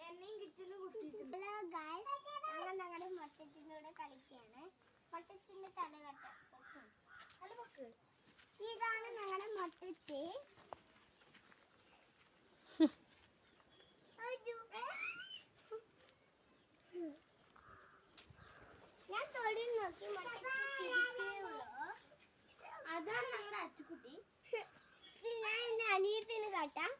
എന്നെയും kitchen കുത്തിയിട്ടുണ്ട് hello guys ഞങ്ങൾ ഞങ്ങളുടെ മൊട്ടത്തിന്റെ കൂടെ കളിക്കുകയാണ് മൊട്ടച്ചിന്റെ തല കട്ട അല്ല പൊക്ക് ഇതാണ് ഞങ്ങളുടെ മൊട്ടച്ചി ഞാൻ തൊഴിൽ നോക്കി അതാണ് ഞങ്ങളുടെ അച്ചുക്കുട്ടി ഞാൻ എന്റെ അനിയത്തിന് കാട്ടാം.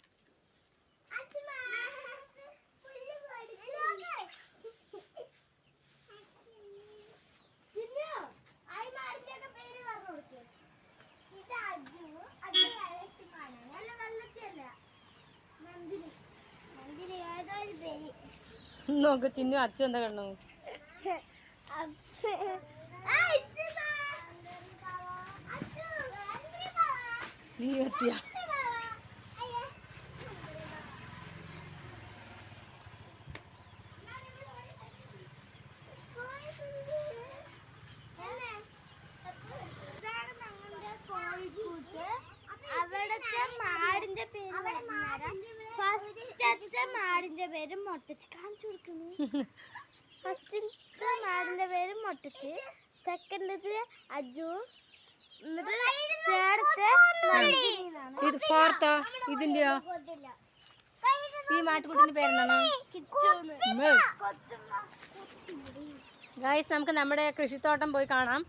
നോക്ക് ചിന്നു അച്ഛൻ എന്താ ബാവാ. നീ എത്തിയ മാടിന്റെ പേര് മൊട്ടച്ച്. കാണിച്ചു കൊടുക്കുന്നു. ഫസ്റ്റത്തെ മാടിന്റെ പേര് മൊട്ടച്ച്. സെക്കൻഡത്തെ അജു. ഇത് ഫോർത്തോ ഇതിന്റെയോ. ഈ മാട്ടുകുട്ടിന്റെ പേരെന്താണ്? നമുക്ക് നമ്മുടെ കൃഷിത്തോട്ടം പോയി കാണാം.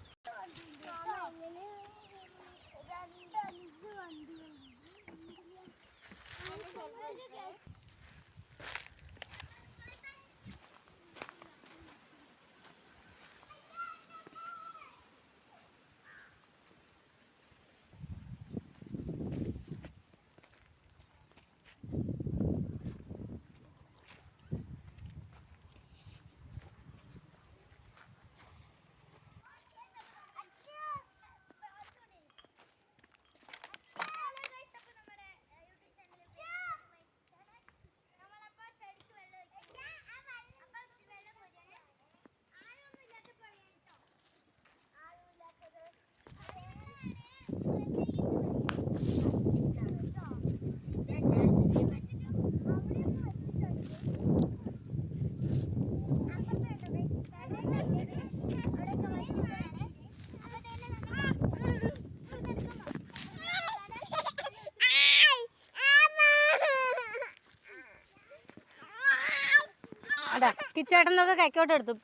അടാ കിച്ചേട്ടനൊക്കെ കൈക്കോട്ട് എടുത്തു.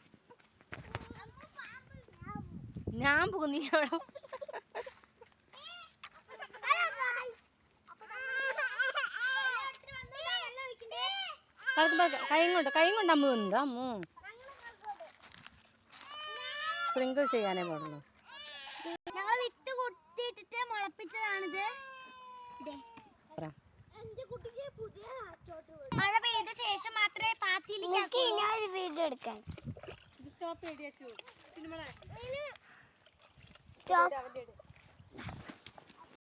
ഞാൻ പോകും നീ അവിടെ കൈയും കൊണ്ട് കൈയും കൊണ്ട് അമ്മ വന്നത് അമ്മു. സ്പ്രിങ്കിൾ ചെയ്യാനേ പാടുള്ളൂ. ഞങ്ങൾ വിത്ത് കൊത്തിയിട്ടിട്ട് മുളപ്പിച്ചതാണിത്. മഴ പെയ്ത ശേഷം മാത്രമേ പാത്തിയിലേക്ക് എനിക്ക് ഇനി ഒരു വീഡിയോ എടുക്കാൻ. സ്റ്റോപ്പ്